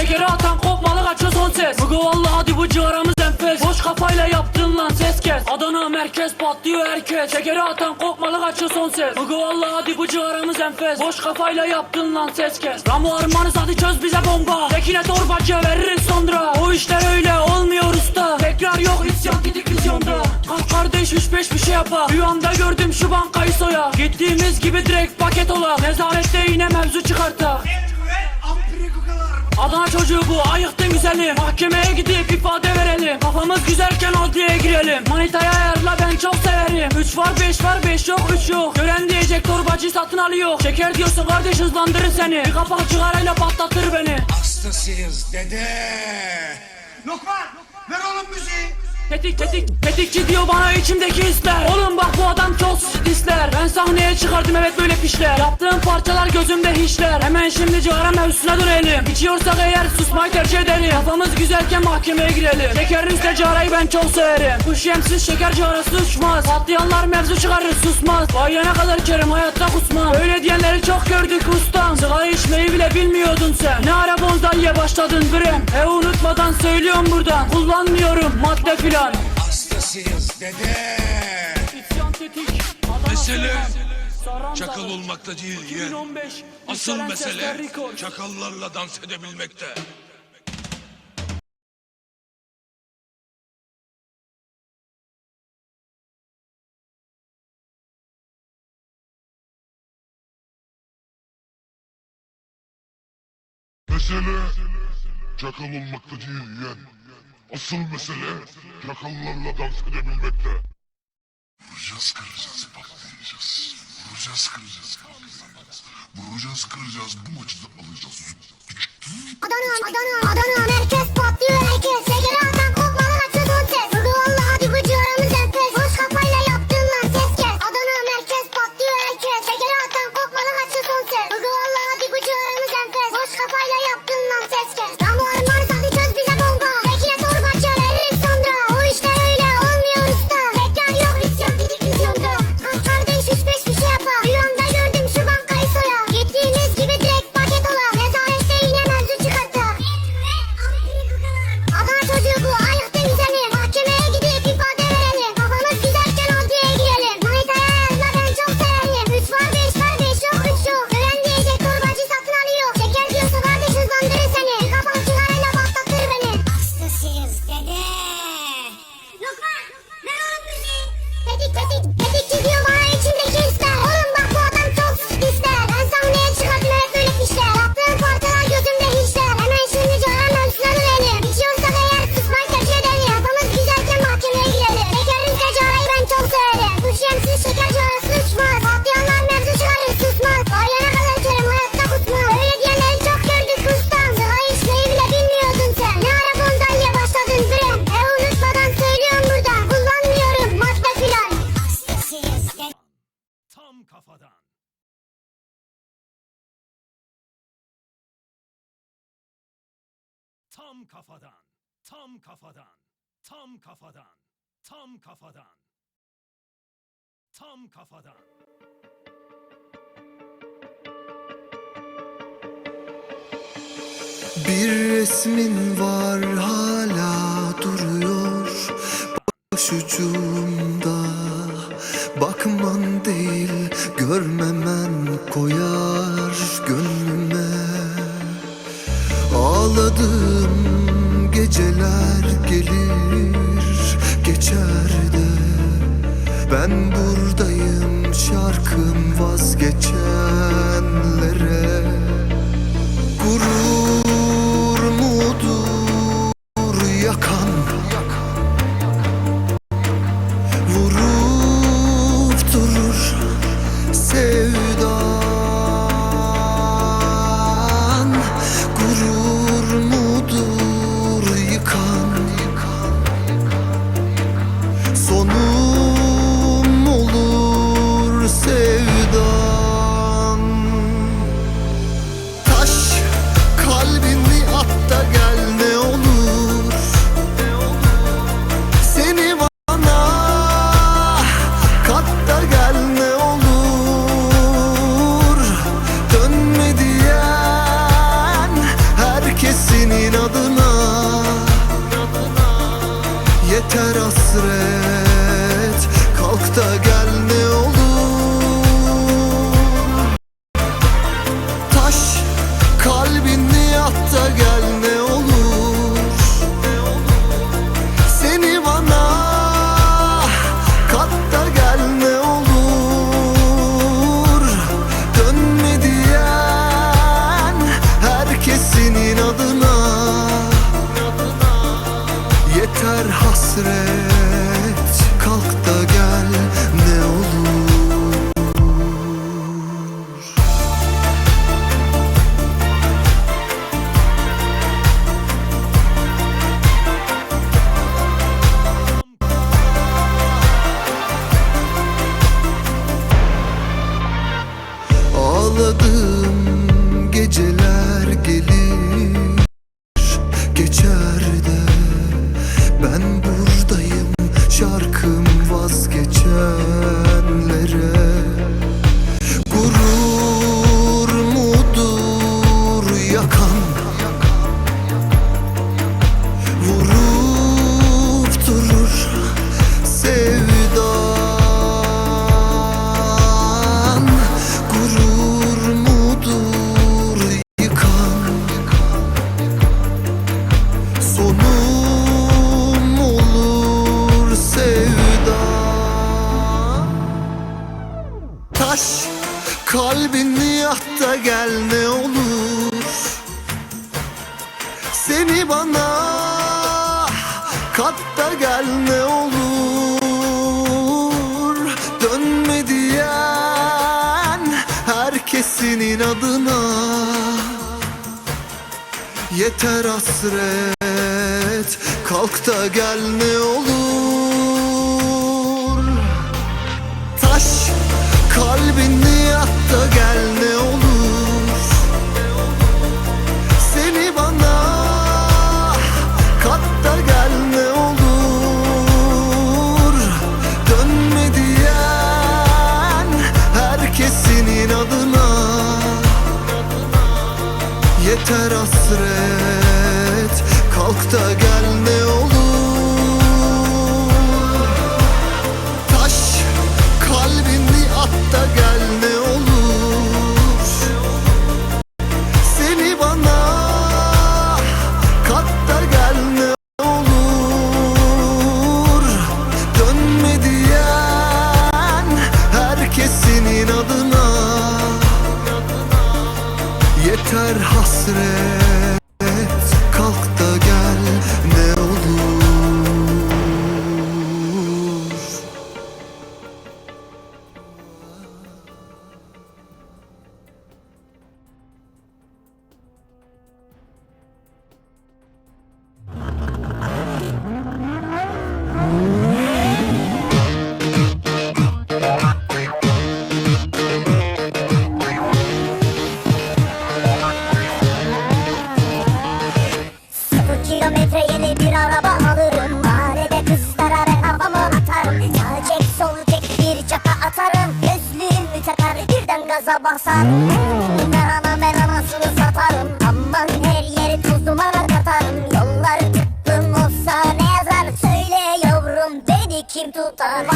Şekeri atan kopmalı kaçıyor son ses. Mugo valla hadi bu ciğaramız enfes. Boş kafayla yaptın lan ses kes. Adana merkez patlıyor herkes. Şekeri atan kopmalı kaçıyor son ses. Mugo valla hadi bu ciğaramız enfes. Boş kafayla yaptın lan ses kes. Ramo armanız hadi çöz bize bomba. Tekine torbacıya veririz sonra. O işler öyle olmuyor usta. Tekrar yok isyan gidik vizyonda. Kalk kardeş üç beş bir şey yapa. Rüyamda gördüm şu bankayı soya. Gittiğimiz gibi direkt paket ola. Nezarette yine mevzu çıkarta Adana çocuğu bu ayıktın güzeli. Mahkemeye gidip ifade verelim. Kafamız güzelken adliyeye girelim. Manitaya ayarla ben çok severim. 3 var 5 var 5 yok 3 yok. Gören diyecek torbacı satın alıyor. Şeker diyorsun kardeş hızlandırır seni. Bir kapak cigarayla patlatır beni. Hastasıyız dede. Lokman ver oğlum müziği. Tetik tetik tetikçi diyor bana içimdeki hisler. Oğlum bak bu adam sahneye çıkardım evet böyle pişler. Yaptığım parçalar gözümde hiçler. Hemen şimdi cigara mevzusuna dönelim. İçiyorsak eğer susmayı tercih edelim. Kafamız güzelken mahkemeye girelim. Şekerin üstüne cigarayı ben çok severim. Bu şemsiz şeker cigarası uçmaz Patlayanlar mevzu çıkarır susmaz. Bayana kadar kerim hayatta kusmam. Öyle diyenleri çok gördük ustam. Sigara içmeyi bile bilmiyordun sen. Ne ara bonzaiye başladın bre E unutmadan söylüyorum buradan. Kullanmıyorum madde filan. Hastasıyız dede. İsyan tetik. Mesele Çakal olmakta değil yeğen. 2015, Asıl mesele çakallarla dans edebilmekte. Mesele çakal olmakta değil yeğen. Asıl mesele çakallarla dans edebilmekte. Vuracağız kıracağız patlayacağız. Vuracağız kıracağız patlayacağız. Vuracağız kıracağız bu maçı da alacağız. Adana, Adana, Adana Tam kafadan. Tam kafadan. Tam kafadan. Tam kafadan. Tam kafadan. Bir resmin var hala duruyor Başucumda Bakman değil görmemen koyar Ağladığım geceler gelir geçer de. Ben buradayım şarkım vazgeçenlere. Gurur Kalk gel ne olur. Dönme diyen herkesinin adına Yeter hasret. Kalk da gel ne olur Yeter hasret. Kalk da gel Yeter hasret bir araba alırım. Mahallede kızlara ben havamı atarım. Sağ çek sol çek bir çaka atarım. Gözlüğümü takar birden gaza basarım. Ben ana ben anasını satarım. Aman her yeri toz dumana katarım. Yolları tıklım olsa ne yazar? Söyle yavrum beni kim tutar